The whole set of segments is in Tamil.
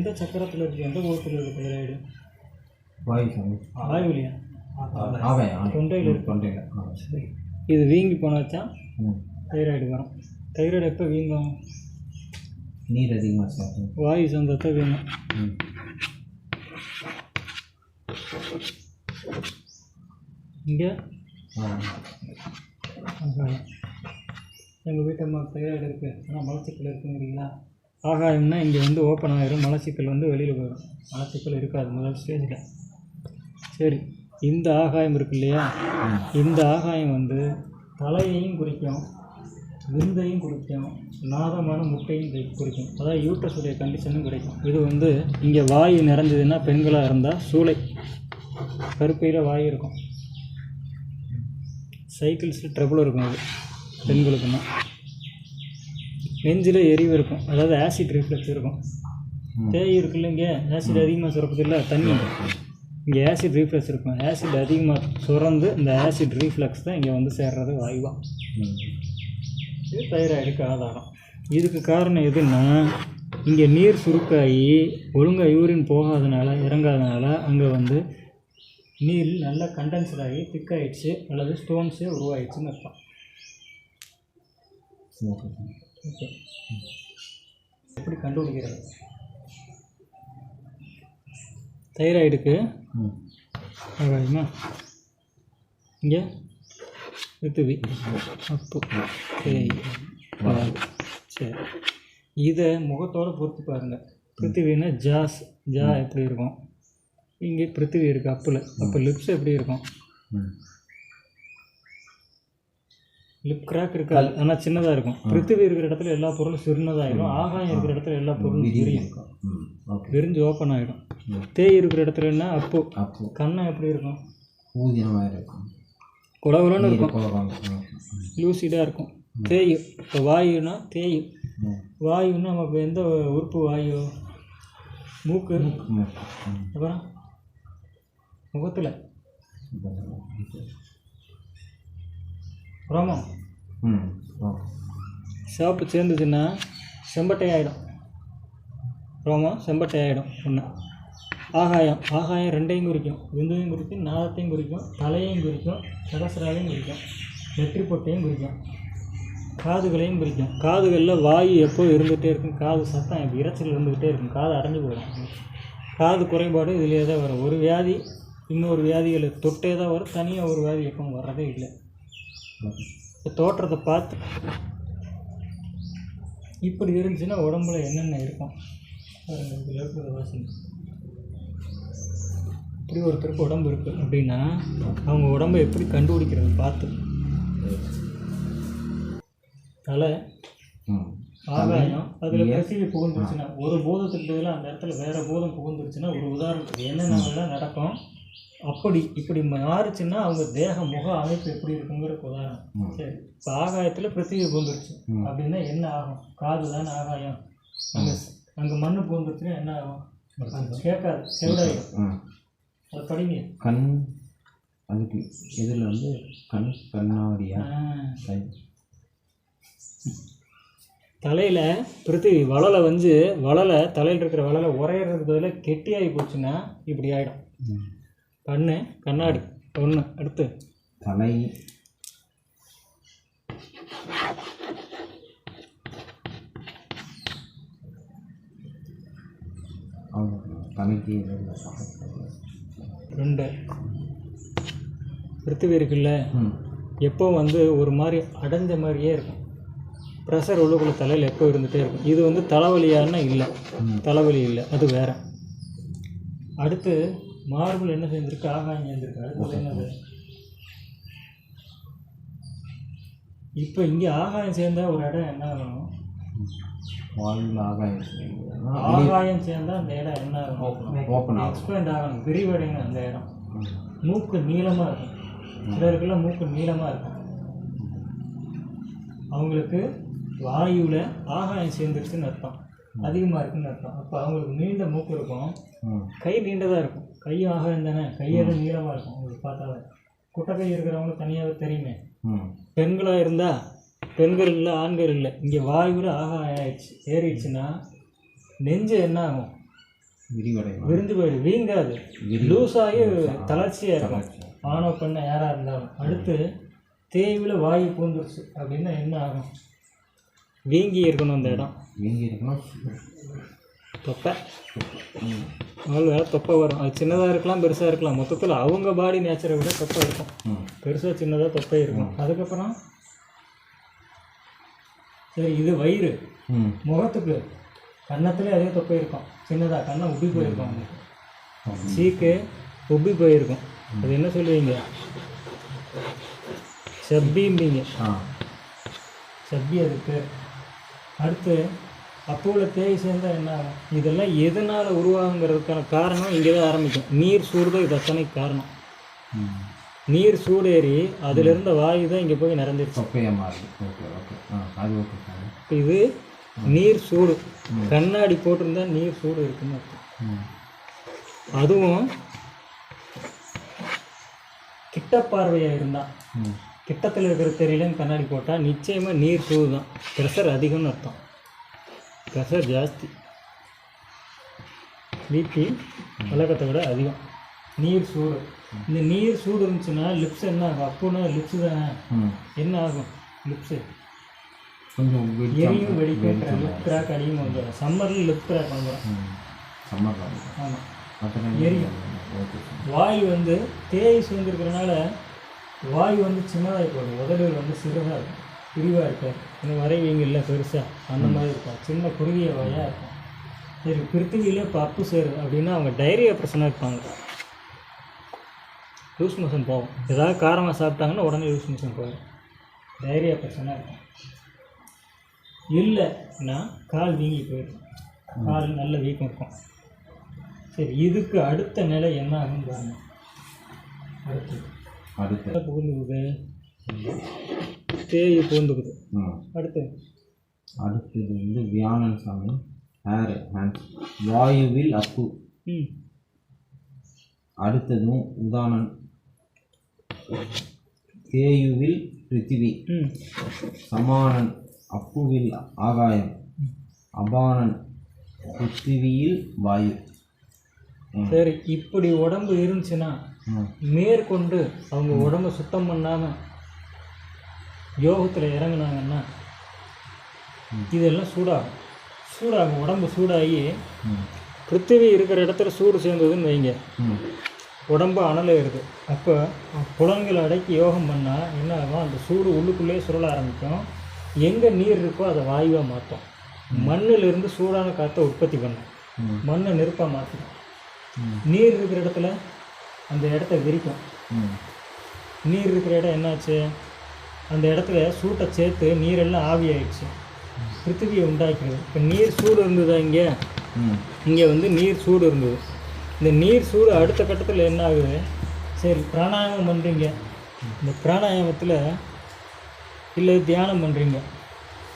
எந்த சக்கரத்தில் இருக்குது எந்த கோலத்தில் இருக்குது தைராய்டு வாயு சாமி வாயுலையா தொண்டையில் இருக்கு. தொண்டையில். சரி. இது வீங்கி போனாச்சா தைராய்டு வரும். தைராய்டு எப்போ வீங்கும்? நீர் அதிகமாக சாப்பிடும் வாயு சந்தத்தை வீங்கும். இங்கே? எங்கள் வீட்டு அம்மா தைராய்டு இருக்குது ஆனால் மலச்சிக்கல் இருக்குங்கிறீங்களா? ஆகாயம்னா இங்கே வந்து ஓப்பன் ஆகிரும் மலச்சிக்கல் வந்து வெளியில் போயிடும் மலச்சிக்கல் இருக்காது. முதல் ஸ்டேஜில் சரி. இந்த ஆகாயம் இருக்கு இல்லையா? இந்த ஆகாயம் வந்து தலையையும் குறிக்கும் விருந்தையும் குறிக்கும் நாதமான முட்டையும் குறிக்கும். அதாவது யூட்ரஸுடைய கண்டிஷனும் கிடைக்கும். இது வந்து இங்கே வாயு நிறைஞ்சதுன்னா பெண்களாக இருந்தால் சூளை. கருப்பையில் வாயு இருக்கும். சைக்கிள்ஸில் ட்ரபுள் இருக்கும் அது. பெண்களுக்குன்னா. நெஞ்சில் எரிவு இருக்கும். அதாவது ஆசிட் ரிஃப்ளெக்ஸ் இருக்கும். தேய் இருக்குல்ல இங்கே? ஆசிட் அதிகமாக சுரக்குது இல்லை தண்ணி. இங்கே ஆசிட் ரீஃப்ளக்ஸ் இருக்கும். ஆசிட் அதிகமாக சுரந்து இந்த ஆசிட் ரீஃப்ளக்ஸ் தான் இங்கே வந்து சேர்றது வாயுவா. ம். இது தைராய்டுக்கு ஆதாரம். இதுக்கு காரணம் எதுன்னா இங்கே நீர் சுருக்காகி ஒழுங்காக யூரின் போகாதனால இறங்காதனால அங்கே வந்து நீர் நல்லா கண்டென்சர் ஆகி திக் ஆயிடுச்சு. அல்லது ஸ்டோன்ஸே உருவாயிடுச்சுன்னு அர்த்தம். ஓகே எப்படி கண்டுபிடிக்கிறது? தைராய்டுக்கு ஆகாயமா? இங்கே? பிருத்திவி அப்பு. பால் சரி. இதை முகத்தோட பொறுத்து பாருங்கள் பிருத்திவின்னா ஜாஸ். ஜா எப்படி இருக்கும்? இங்கே பிருத்திவி இருக்குது அப்பில். அப்போ லிப்ஸ் எப்படி இருக்கும்? லிப் கிராக் இருக்காது ஆனால் சின்னதாக இருக்கும். பிருத்திவி இருக்கிற இடத்துல எல்லா பொருளும் சிறுனதாகிடும் ஆகாயம் இருக்கிற இடத்துல எல்லா பொருளும் விரியும். இருக்கும். விரிஞ்சு ஓப்பன் ஆகிடும் தேய் இருக்கிற இடத்துல என்ன? அப்பு. கண்ணம் எப்படி இருக்கும்? ஊதியமாக இருக்கும். குளகுலன்னு இருக்கும். லூசிடாக இருக்கும். தேயும் இப்போ வாயுனா தேயும் ம். வாயுன்னா நமக்கு எந்த உறுப்பு? வாயு. மூக்கு. அப்புறம் முகத்தில். ரோமம் ம் ஓகே சிவப்பு சேர்ந்துச்சுன்னா செம்பட்டை ஆகிடும் ரோமம் செம்பட்டை ஆகிடும் ஒன்று ஆகாயம் ஆகாயம் ரெண்டையும் குறிக்கும். விந்துவையும் குறிக்கும் நாதத்தையும் குறிக்கும் தலையையும் குறிக்கும் சகசராவையும் குறிக்கும் நெற்றி பொட்டையும் குறிக்கும் காதுகளையும் குறிக்கும். காதுகளில் வாயு எப்போ இருந்துகிட்டே இருக்கும்? காது சத்தம் இரைச்சல் இருந்துக்கிட்டே இருக்கும். காது அடைஞ்சு போயிடும். காது குறைபாடு இதிலே தான் வரும். ஒரு வியாதி இன்னொரு வியாதிகளை தொட்டே தான் வரும். தனியாக ஒரு வியாதி எப்பவும் வர்றதே இல்லை. தோற்றத்தை பார்த்து இப்படி இருந்துச்சுன்னா உடம்புல என்னென்ன இருக்கும்? இதுல இருக்கிறத வாசிங்க. இப்படி ஒருத்தருக்கு உடம்பு இருக்குது அப்படின்னா அவங்க உடம்பை எப்படி கண்டுபிடிக்கிறது? பார்த்து. தலை ஆகாயம் அதில் பிரசிவி புகுந்துருச்சுன்னா ஒரு பூதத்துக்கு பதிலாக அந்த இடத்துல வேற பூதம் புகுந்துருச்சுன்னா ஒரு உதாரணத்துக்கு என்னென்னலாம் நடக்கும்? அப்படி இப்படி மாறுச்சுன்னா அவங்க தேக முக அமைப்பு எப்படி இருக்குங்கிறதுக்கு உதாரணம். சரி இப்போ ஆகாயத்தில் பிருத்திவி பூந்துருச்சு. அப்படின்னா என்ன ஆகும்? காது தானே ஆகாயம். அங்கே அங்கே மண்ணு பூந்துருச்சுன்னா என்ன ஆகும்? கேட்காது செவிடாயிடும் அது படிங்க கண் அதுக்கு இதில் வந்து கண் கண்ணாடியா? தலையில் பிருத்திவி வளலை வந்து வளலை தலையில் இருக்கிற வளலை உரையிறதுக்கு பதிலாக கெட்டியாகி போச்சுன்னா இப்படி ஆகிடும். கண்ணு கண்ணாடி ஒன்று அடுத்து. இதில் சாப்பிட்டு. ரெண்டு. பிருத்திவி இருக்குல்ல? எப்போ வந்து ஒரு மாதிரி அடைஞ்ச மாதிரியே இருக்கும். ப்ரெஷர் உள்ளுக்குள்ள தலையில் எப்போ இருந்துகிட்டே இருக்கும். இது வந்து தலைவலியான்னா இல்லை. தலைவலி இல்லை. அது வேற. அடுத்து மார்பிள் என்ன செஞ்சிருக்கு ஆகாயம் என்னது இப்போ இங்கே ஆகாயம் சேர்ந்தா ஒரு இடம் என்ன ஆகணும் வாயில் ஆகாயம் ஆகாயம் சேர்ந்தா அந்த இடம் என்ன ஆகணும் ஓப்பன் ஆகும். எக்ஸ்பேண்ட் ஆகணும். விரிவடையணும் அந்த இடம். மூக்கு நீளமாக இருக்கும். சிலருக்குலாம் மூக்கு நீளமாக இருக்கும். அவங்களுக்கு வாயுவில் ஆகாயம் சேர்ந்துருச்சுன்னு அர்த்தம். அதிகமாக இருக்குன்னு அர்த்தம். அப்போ அவங்களுக்கு நீண்ட மூக்கு இருக்கும். கை நீண்டதாக இருக்கும். கையும் ஆகாயம் தானே கையெல்லாம் நீளமாக இருக்கும் உங்களுக்கு பார்த்தாவே. குட்டக்கை இருக்கிறவங்களுக்கு தனியாகவே தெரியுமே. பெண்களாக இருந்தால் பெண்கள் இல்லை ஆண்கள் இல்லை. இங்கே வாயுவில் ஆகாயம் ஆயிடுச்சு. ஏறிடுச்சுன்னா நெஞ்சு என்ன ஆகும்? விரிவடையும். விரிஞ்சு போயிடும் வீங்காது. லூஸ். ஆகி தளர்ச்சியாக இருக்கும் ஆணோ பெண்ணோ யாராக இருந்தாலும். அடுத்து தேய்வில் வாயு பூந்துருச்சு. அப்படின்னா என்ன ஆகும்? வீங்கி இருக்கணும் அந்த இடம். வீங்கி இருக்கணும். தொப்பை? முதல்ல வேலை தொப்பை வரும். அது சின்னதாக இருக்கலாம் பெருசாக இருக்கலாம். மொத்தத்தில் அவங்க பாடி நேச்சரை விட தொப்பை இருக்கும். பெருசாக சின்னதாக தொப்பை இருக்கும். அதுக்கப்புறம் சரி இது வயிறு. முகத்துக்கு கன்னத்துலேயே அதே தொப்பை இருக்கும். சின்னதாக கண்ணை உப்பி போயிருக்கும். அவங்களுக்கு சீக்கு உப்பி போயிருக்கும். அது என்ன சொல்லுவீங்க? செப்பிம்பீங்க. ஆ. செப்பி அதுக்கு. அடுத்து அப்போவில் தேய் சேர்ந்தால் என்ன? ஆகும் இதெல்லாம் எதனால் உருவாகுங்கிறதுக்கான காரணம் இங்கே தான் ஆரம்பிக்கும். நீர் சூடு தான் இது அத்தனை காரணம் நீர் சூடேறி அதில் இருந்த வாயு தான் இங்கே போய் நிறைஞ்சிருச்சு. ஓகே அது ஓகே இது நீர் சூடு. கண்ணாடி போட்டிருந்தா நீர் சூடு இருக்குன்னு அர்த்தம். அதுவும் கிட்ட பார்வையாக இருந்தால் கிட்டத்தில் இருக்கிற தெரியலன்னு கண்ணாடி போட்டால் நிச்சயமாக நீர் சூடு தான் ப்ரெஷர் அதிகம்னு அர்த்தம். ப்ரெஷர் ஜாஸ்தி. பிபி வழக்கத்தை விட அதிகம். நீர் சூடு. இந்த நீர் சூடு இருந்துச்சுன்னா லிப்ஸ் என்ன ஆகும்? அப்போனா லிப்ஸ் தானே. என்ன ஆகும்? லிப்ஸு. கொஞ்சம் எரியும் வெடிக்கும் லிப் கிராக் அடியும் வந்துடும் சம்மரில் லிப் கிராக் வந்துடும் சம்மர் ஆமாம் எரியும். வாயு வந்து தேய் சேர்ந்துருக்கிறனால வாயு வந்து சின்னதாக போடும் உதடுகள் வந்து சிறுதாக இருக்கும். பிரிவாக இருக்காது இந்த வரைவீங்க இல்லை பெருசாக அந்த மாதிரி இருக்கும் சின்ன குறுகிய வாயாக இருக்கும் சரி பிருத்திவியில் இப்போ அப்பு சேரு அப்படின்னா அவங்க டைரியா பிரச்சனை இருப்பாங்க. லூஸ் மோஷன் போகும். ஏதாவது காரமாக சாப்பிட்டாங்கன்னா உடனே லூஸ் மோஷன் போயிடும். டைரியா பிரச்சனை இருக்கும். இல்லைன்னா கால் வீங்கி போயிடும். கால் நல்ல வீக்கம் இருக்கும். சரி இதுக்கு அடுத்த நிலை என்ன ஆகும் பாருங்க. அடுத்து அடுத்து என்ன தேய் பூந்துக்குது. அடுத்து. அடுத்தது வந்து வியானன் சாமி ஹேர் ஹேண்ட்ஸ் வாயுவில் அப்பு. அடுத்ததும் உதானன் தேயுவில் பிருத்திவி. சமானன் அப்புவில் ஆகாயம். அபானன் பிருத்திவியில் வாயு. சரி இப்படி உடம்பு இருந்துச்சுன்னா. மேற்கொண்டு அவங்க உடம்ப சுத்தம் பண்ணாமல் யோகத்தில் இறங்குனாங்கன்னா இதெல்லாம் சூடாகும். சூடாகும். உடம்பு சூடாகி. பிருத்திவி இருக்கிற இடத்துல சூடு சேர்ந்ததுன்னு வைங்க. உடம்பு அனலாயிருது அப்போ புலன்களை அடக்கி யோகம் பண்ணால் என்ன ஆகும்? அந்த சூடு உள்ளுக்குள்ளேயே சுருள ஆரம்பிக்கும். எங்கே நீர் இருக்கோ அதை வாயுவாக மாற்றும் மண்ணிலிருந்து சூடான காற்றை உற்பத்தி பண்ணும். மண்ணை நெருப்பாக மாற்றிடும் ம். நீர் இருக்கிற இடத்துல அந்த இடத்த விரிக்கும். நீர் இருக்கிற இடம் என்னாச்சு? அந்த இடத்துல சூட்டை சேர்த்து நீரெல்லாம் ஆவியாயிடுச்சு. பிருத்திவியை உண்டாக்கிறது இப்போ நீர் சூடு இருந்ததா இங்கே. இங்கே வந்து நீர் சூடு இருந்தது. இந்த நீர் சூடு அடுத்த கட்டத்தில் என்ன ஆகுது? சரி பிராணாயாமம் பண்ணுறீங்க இந்த பிராணாயாமத்தில் இல்லை தியானம் பண்ணுறீங்க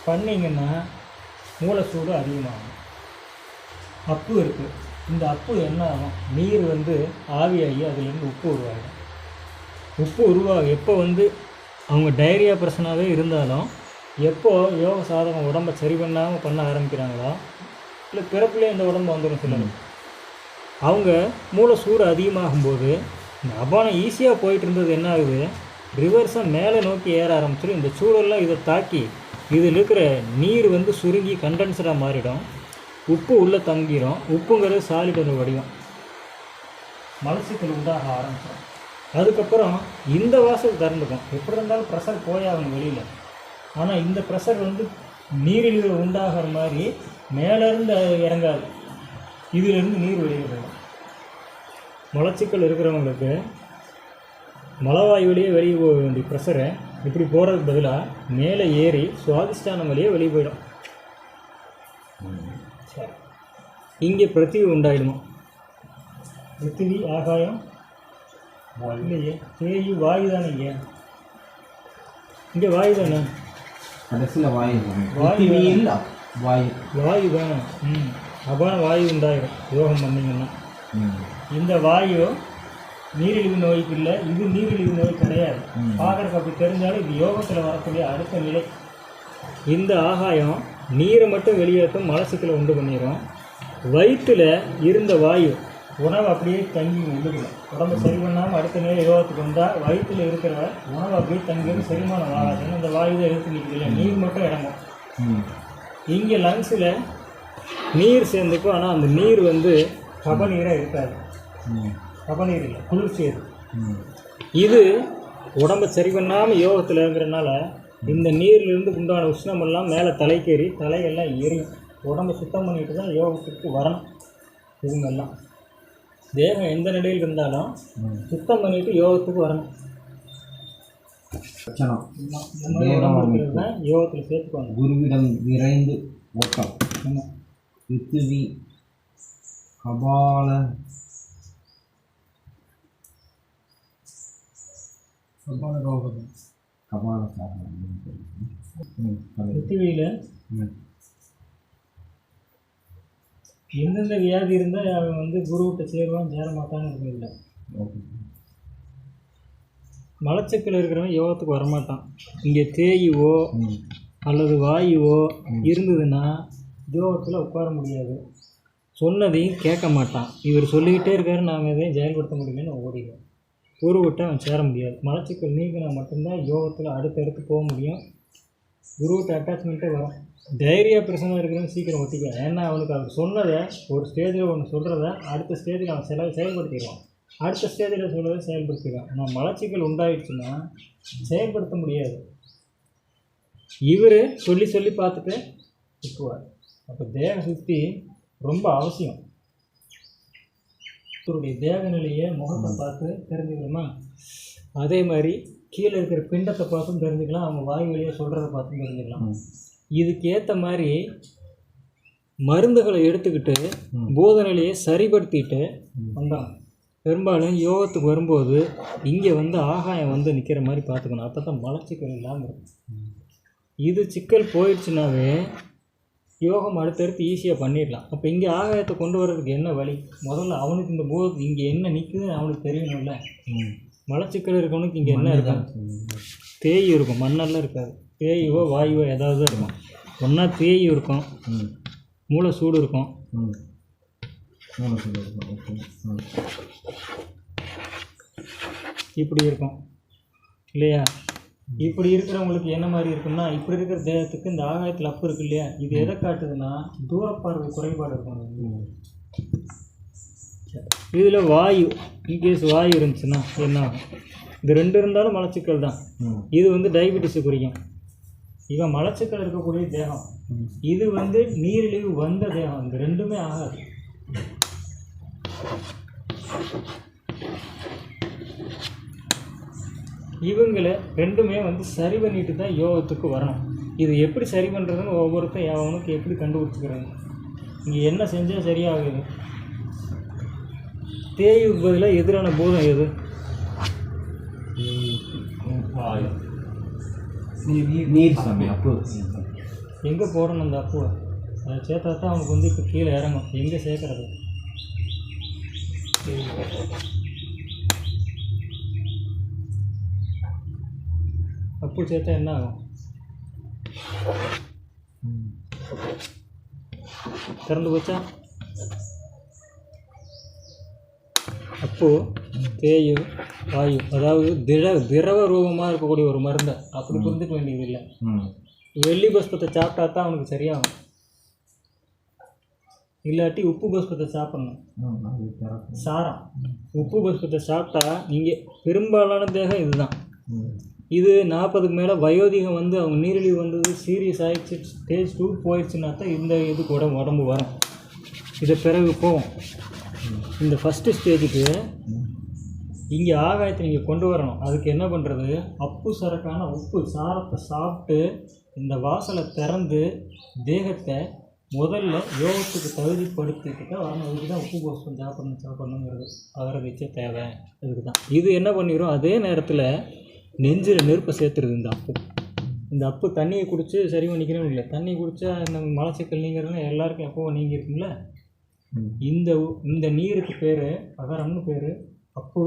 பண்ணீங்கன்னா மூளை சூடு அதிகமாகும். அப்பு இருக்குது இந்த அப்பு என்ன ஆகும்? நீர் வந்து ஆவியாகி அதுலேருந்து உப்பு உருவாகும். உப்பு உருவாகும் எப்போ வந்து அவங்க டைரியா பிரச்சனாவே இருந்தாலும் எப்போ யோக சாதகம் உடம்பை சரி பண்ணாமல் பண்ண ஆரம்பிக்கிறாங்களோ இல்லை பிறப்புலேயே இந்த உடம்பு வந்துடும் சிலர் அவங்க மூளை சூடு அதிகமாகும்போது இந்த அபானம் ஈஸியாக போயிட்டு இருந்தது என்ன ஆகுது? ரிவர்ஸாக மேலே நோக்கி ஏற ஆரம்பிச்சிடும். இந்த சூழல்லாம் இதை தாக்கி இதில் இருக்கிற நீர் வந்து சுருங்கி கண்டென்சராக மாறிடும். உப்பு உள்ளே தங்கிடும் உப்புங்கிறது சாலிடோட வடிவம். மலச்சிக்கல் உண்டாக ஆரம்பிச்சிடும். அதுக்கப்புறம் இந்த வாசல் திறந்துக்கும் எப்படி இருந்தாலும் ப்ரெஷர் போயாகணும் வெளியில். ஆனால் இந்த ப்ரெஷர் வந்து நீரிழிவு உண்டாகிற மாதிரி மேலேருந்து இறங்காது. இதிலிருந்து நீர் வெளியே போயிடும். மலச்சிக்கல் இருக்கிறவங்களுக்கு மலவாய் வழியே வெளியே போக வேண்டிய ப்ரெஷரை இப்படி போகிறதுக்கு பதிலாக மேலே ஏறி சுவாதிஷ்டானம் வழியே வெளியே போயிடும். சரி. இங்கே பிருத்திவி உண்டாயிடுமா? பிருத்திவி ஆகாயம் இல்லையே தேயு வாயு தானே இங்கே வாயு தானே கடைசியில் வாயு சாமி வாயு வாயு. வாயு தானே? ம் அபான வாயு உண்டாயிடும் யோகம் பண்ணிங்கன்னா. இந்த வாயு நீரிழிவு நோய்க்கு இல்லை இது நீரிழிவு நோய் கிடையாது. பார்க்குறக்கு அப்படி தெரிஞ்சாலும் இது யோகத்தில் வரக்கூடிய அடுத்த நிலை. இந்த ஆகாயம் நீரை மட்டும் வெளியேற்றும் மலச்சிக்கலை உண்டு பண்ணிடும் வயிற்றில் இருந்த வாயு உணவு அப்படியே தங்கி உள்ளுக்குள்ள உடம்பு சரி பண்ணாமல் அடுத்த நேரம் யோகத்துக்கு வந்தால் வயிற்றில் இருக்கிற உணவு அப்படியே தங்கி செரிமானம் ஆகாது. ஏன்னா இந்த வாயு தான் எடுத்து நிற்கல நீர் மட்டும் இறங்கும். இங்கே லங்ஸில் நீர் சேர்ந்துக்கும். ஆனால் அந்த நீர் வந்து கபநீராக இருக்காது. ம். கபநீர் இல்லை. குளிர்ச்சி அது இது உடம்பை சரி பண்ணாமல் யோகத்தில் இருக்கிறனால இந்த நீர்லேருந்து உண்டான உஷ்ணம் எல்லாம் மேலே தலைக்கேறி தலையெல்லாம் எரியும் உடம்பை சுத்தம் பண்ணிட்டு தான் யோகத்துக்கு வரணும். இவங்கெல்லாம் தேகம் எந்த நிலையில் இருந்தாலும் சுத்தம் பண்ணிட்டு யோகத்துக்கு வரணும். யோகத்தில் சேர்த்துக்கோங்க குருவிடம் விரைந்து ஓட்டம். பிருத்திவி கபால கபால ரோகம். கபால சாரணம் ம் சரி. பிருத்திவியில் எந்தெந்த வியாதி இருந்தால் அவன் வந்து குருவிட்ட சேருவான் சேர மாட்டான்னு இல்லை. மலச்சிக்கல் இருக்கிறவன் யோகத்துக்கு வரமாட்டான். இங்கே தேயுவோ அல்லது வாயுவோ இருந்ததுன்னா யோகத்தில் உட்கார முடியாது. சொன்னதையும் கேட்க மாட்டான். இவர் சொல்லிக்கிட்டே இருக்காரு நாம் எதையும் செயல்படுத்த முடியலன்னு ஓடிடுவோம் குருவிட்ட அவன் சேர முடியாது. மலச்சிக்கல் நீக்கினா மட்டும்தான் யோகத்தில் அடுத்தடுத்து போக முடியும். குருவிட்ட அட்டாச்மெண்ட்டே வரும் தைரிய பிரச்சனை இருக்கிறவங்க சீக்கிரம் ஒட்டிக்குவான் ஏன்னா அவனுக்கு அவர் சொன்னதை ஒரு ஸ்டேஜில் ஒன்று சொல்கிறத அடுத்த ஸ்டேஜில் அவன் செல செயல்படுத்திடுவான். அடுத்த ஸ்டேஜில் சொல்கிறத செயல்படுத்திடுவான். ஆனால் மலச்சிக்கல் உண்டாயிடுச்சுன்னா செயல்படுத்த முடியாது. இவர் சொல்லி சொல்லி பார்த்துட்டு விட்டுருவார் அப்போ தேக சுத்தி ரொம்ப அவசியம். இவருடைய தேக நிலையை முகத்தை பார்த்து தெரிஞ்சுக்கணுமா? அதே மாதிரி கீழே இருக்கிற பிண்டத்தை பார்த்தும் தெரிஞ்சுக்கலாம் அவங்க வாய் வழியாக சொல்கிறத பார்த்தும் தெரிஞ்சுக்கலாம். இதுக்கு ஏற்ற மாதிரி மருந்துகளை எடுத்துக்கிட்டு ம். போத நிலையை சரிப்படுத்திட்டு ம். வந்தாங்க பெரும்பாலும் யோகத்துக்கு வரும்போது இங்கே வந்து ஆகாயம் வந்து நிற்கிற மாதிரி பார்த்துக்கணும். அப்போ தான் மலச்சிக்கல் இல்லாமல் இருக்கும் இது சிக்கல் போயிடுச்சுனாவே யோகம் அடுத்தடுத்து ஈஸியாக பண்ணிடலாம். அப்போ இங்கே ஆகாயத்தை கொண்டு வர்றதுக்கு என்ன வழி? முதல்ல அவனுக்கு இந்த போது இங்கே என்ன நிற்குதுன்னு அவனுக்கு தெரியணும்ல. மலச்சிக்கல் இருக்கவனுக்கு இங்கே என்ன இருக்கும் தேய் இருக்கும் மண்ணெல்லாம் இருக்காது. தேயுவோ வாயுவோ ஏதாவது இருக்கும். ஒன்றா தேய் இருக்கும். ம். மூளை சூடு இருக்கும். ம். மூணு சொல்லுங்கள் ஓகே. ம். இப்படி இருக்கும். இல்லையா? இப்படி இருக்கிறவங்களுக்கு என்ன மாதிரி இருக்கும்னா இப்படி இருக்கிற தேகத்துக்கு இந்த ஆகாயத்தில் அப்பு இருக்கு இல்லையா? இது எதை காட்டுதுன்னா தூரப்பார்வை குறைபாடு இருக்கும். இதில் வாயு இன்கேஸ் வாயு இருந்துச்சுன்னா என்ன ஆகும்? இது ரெண்டு இருந்தாலும் மலச்சிக்கல் தான். இது வந்து டயபெட்டிஸை குறிக்கும். இவன் மலச்சிக்கல் இருக்கக்கூடிய தேகம். இது வந்து நீரிழிவு வந்த தேகம். இந்த ரெண்டுமே ஆகாது. இவங்களை ரெண்டுமே வந்து சரி பண்ணிட்டு தான் யோகத்துக்கு வரணும். இது எப்படி சரி பண்ணுறதுன்னு ஒவ்வொருத்தன் அவனுக்கு எப்படி கண்டுபிடிச்சிக்கிறாங்க? இங்கே என்ன செஞ்சால் சரியாகுது? தேய்வுக்கு பதிலாக எதிரான பூதம் எது? நீர் சாமி அப்போ. எங்கே போடணும் அந்த அப்புவை? அதை சேர்த்தா தான் அவனுக்கு வந்து இப்போ கீழே இறங்கும். எங்கே சேர்க்கறது? அப்பு சேர்த்தா என்ன ஆகும்? திறந்து போச்சா? அப்போ தேயு வாயு அதாவது திட திரவ ரூபமாக இருக்கக்கூடிய ஒரு மருந்தை அப்படி புரிஞ்சுக்க வேண்டியது இல்லை வெள்ளி பஸ்பத்தை சாப்பிட்டா தான் அவனுக்கு சரியாகும். இல்லாட்டி உப்பு பஸ்பத்தை சாப்பிடணும். சாரம். உப்பு பஸ்பத்தை சாப்பிட்டா நீங்கள் பெரும்பாலான தேகம் இதுதான். இது நாற்பதுக்கு மேலே வயோதிகம் வந்து அவங்க நீரிழிவு வந்தது சீரியஸ் ஆகிடுச்சு ஸ்டேஜ் டூ போயிடுச்சுன்னா தான் இந்த இதுக்கு உடம்பு உடம்பு வரும். இதை பிறகு போகும் இந்த ஃபஸ்ட்டு ஸ்டேஜுக்கு இங்கே ஆகாயத்தை நீங்கள் கொண்டு வரணும். அதுக்கு என்ன பண்ணுறது அப்பு சரக்கான உப்பு சாரத்தை சாப்பிட்டு இந்த வாசலை திறந்து தேகத்தை முதல்ல யோகத்துக்கு தகுதிப்படுத்திட்டு தான் வரணும். அதுக்கு தான் உப்பு போஸ்டம் சாப்பிடணும் சாப்பிடணுங்கிறது. அகரதிச்சே தேவை. அதுக்கு தான். இது என்ன பண்ணிடும் அதே நேரத்தில் நெஞ்சில் நெருப்பை சேர்த்துருது இந்த அப்பு. இந்த அப்பு தண்ணியை குடித்து சரி பண்ணிக்கணும் இல்லை. தண்ணி குடித்தா இந்த மலச்சிக்கல் நீங்கிறதுனா எல்லாருக்கும் எப்போவும் நீங்கி இருக்குங்கள ம் இந்த இந்த நீருக்கு பேர் அகரம்னு பேர் அப்பு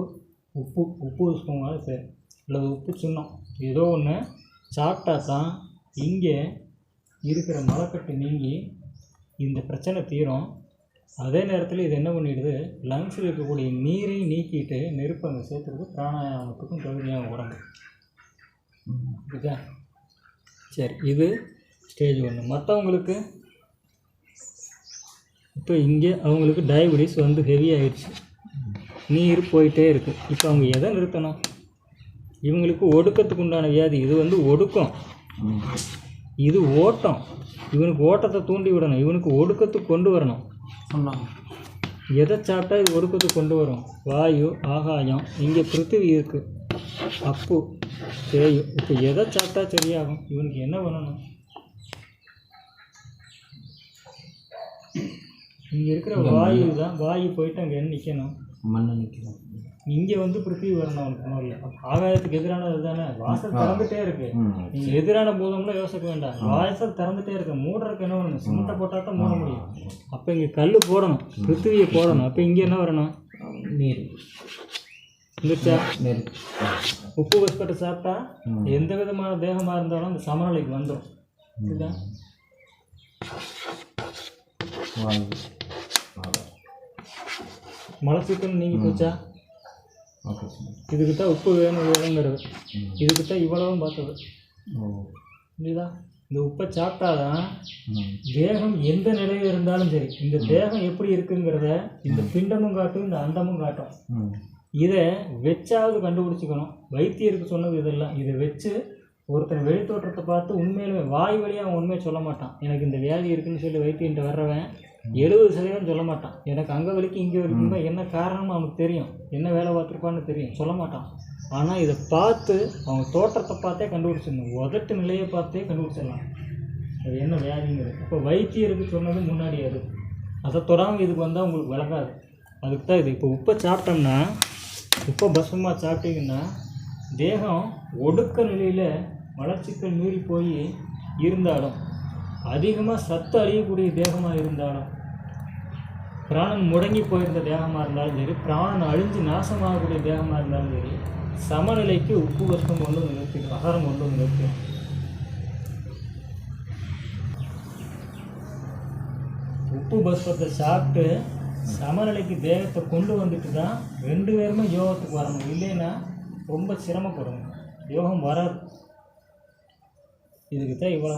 உப்பு உப்பு உஷ்ணமாக பேர் அல்லது உப்பு சுண்ணம் ஏதோ ஒன்று சாப்பிட்டா தான் இங்கே இருக்கிற மலக்கட்டு நீங்கி இந்த பிரச்சனை தீரும். அதே நேரத்தில் இது என்ன பண்ணிடுது? லங்ஸில் இருக்கக்கூடிய நீரை நீக்கிட்டு நெருப்பு அங்கே சேர்த்துறது பிராணாயாமத்துக்கும் தகுதியாக உடம்பு. சரி இது ஸ்டேஜ் ஒன்று மற்றவங்களுக்கு இப்போ இங்கே அவங்களுக்கு டயபிட்டிஸ் வந்து ஹெவி ஆயிடுச்சு. நீர் போயிட்டே இருக்குது இப்போ அவங்க எதை நிறுத்தணும்? இவங்களுக்கு ஒடுக்கத்துக்கு உண்டான வியாதி. இது வந்து ஒடுக்கம். இது ஓட்டம். இவனுக்கு ஓட்டத்தை தூண்டி விடணும். இவனுக்கு ஒடுக்கத்துக்கு கொண்டு வரணும். சொன்னாங்க. எதை சாப்பிட்டா இது ஒடுக்கத்துக்கு கொண்டு வரும்? வாயு ஆகாயம் இங்கே பிருத்திவி இருக்குது அப்பு தேயு. இப்போ எதை சாப்பிட்டா சரியாகும்? இவனுக்கு என்ன பண்ணணும்? இங்கே இருக்கிற வாயு தான் வாயு போயிட்டு அங்கே என்ன நிற்கணும் மண்ணை நிற்கிறோம் இங்கே வந்து பிருத்திவி வரணும் அவனுக்கு முதல்ல ஆகாயத்துக்கு எதிரானது தானே? வாசல் திறந்துட்டே இருக்கு. ம் நீங்க எதிரான பூதம்லாம் யோசிக்க வேண்டாம். வாசல் திறந்துட்டே இருக்கு. மூடுறதுக்கு என்ன பண்ணணும்? சிமெண்ட்டை போட்டால் தான் மூட முடியும். அப்போ இங்கே கல் போடணும். பிருத்திவியை போடணும். அப்போ இங்கே என்ன வரணும்? நீர். இருந்துச்சா உப்பு பஸ்பட்டை சாப்பிட்டா. எந்த விதமான தேகமாக இருந்தாலும் அந்த சமநிலைக்கு வந்துடும் இதுதா வாயு அதான். மலச்சிக்கல் நீங்கி போச்சா? இதுக்கு தான் உப்பு வேணும் வேணுங்கிறது இதுக்கு தான் இவ்வளவும் பார்த்தது இதுதா இந்த உப்பை சாப்பிட்டாதான் தேகம் எந்த நிலையில் இருந்தாலும் சரி இந்த தேகம் எப்படி இருக்குங்கிறத இந்த பிண்டமும் காட்டும் இந்த அண்டமும் காட்டும். இதை வச்சாவது கண்டுபிடிச்சிக்கணும். வைத்தியருக்கு சொன்னது இதெல்லாம். இதை வச்சு ஒருத்தன் வெளித்தோற்றத்தை பார்த்து உண்மையிலுமே வாய் வழியாக அவன் உண்மையை சொல்ல மாட்டான். எனக்கு இந்த வியாதி இருக்குன்னு சொல்லி வைத்தியன்ட்ட வர்றவன் எழுபது சதவீதம் சொல்ல மாட்டான். எனக்கு அங்கே வலிக்கு இங்கே வலிக்குங்க என்ன காரணம்னு அவனுக்கு தெரியும். என்ன வேலை பார்த்துருப்பான்னு தெரியும். சொல்ல மாட்டான். ஆனால் இதை பார்த்து அவங்க தோற்றத்தை பார்த்தே கண்டுபிடிச்சிடணும். உதட்டு நிலையை பார்த்தே கண்டுபிடிச்சிடலாம். அது என்ன வியாதிங்கிறது. இப்போ வைத்தியருக்கு சொன்னது முன்னாடி அது. அதை தொடாமல் இதுக்கு வந்தால் உங்களுக்கு விளங்காது அதுக்கு தான் இது. இப்போ உப்பை சாப்பிட்டோம்னா உப்பை பஸ்மமாக சாப்பிட்டீங்கன்னா தேகம் ஒடுக்க நிலையில் மலச்சிக்கல் மீறி போய் இருந்தாலும் அதிகமாக சத்து அழியக்கூடிய தேகமாக இருந்தாலும் பிராணன் முடங்கி போயிருந்த தேகமாக இருந்தாலும் சரி பிராணன் அழிஞ்சு நாசமாகக்கூடிய தேகமாக இருந்தாலும் சரி சமநிலைக்கு உப்பு பஸ்மம் கொண்டு வந்து அகரம் கொண்டு வந்து உப்பு பஸ்பத்தை சாப்பிட்டு சமநிலைக்கு தேகத்தை கொண்டு வந்துட்டு தான் ரெண்டு பேருமே யோகத்துக்கு வரணும் இல்லைன்னா ரொம்ப சிரமப்படணும் யோகம் வராது. இதுக்கு தான் இவ்வளோ